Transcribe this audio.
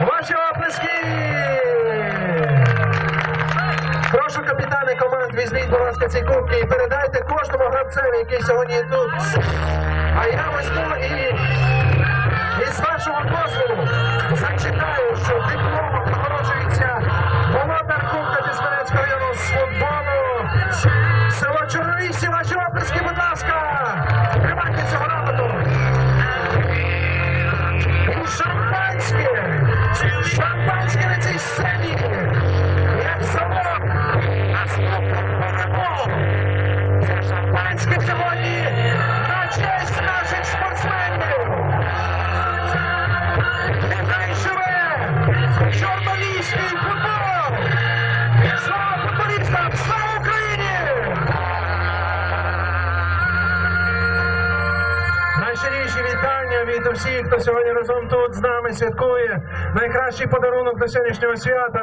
Ваші оплески! Прошу капітани команд, візьміть, будь ласка, ці кубки і передайте кожному гравцеві, який сьогодні тут. А я візьму і, і з вашого дозволу зачитаю, що дипломом нагороджується володар Кубка Тисменецького району з футболу. Село Чорновісі, ваші оплески, Szampanski przewodnik! Найщиріші вітання від усіх, хто сьогодні разом тут з нами святкує найкращий подарунок до сьогоднішнього свята.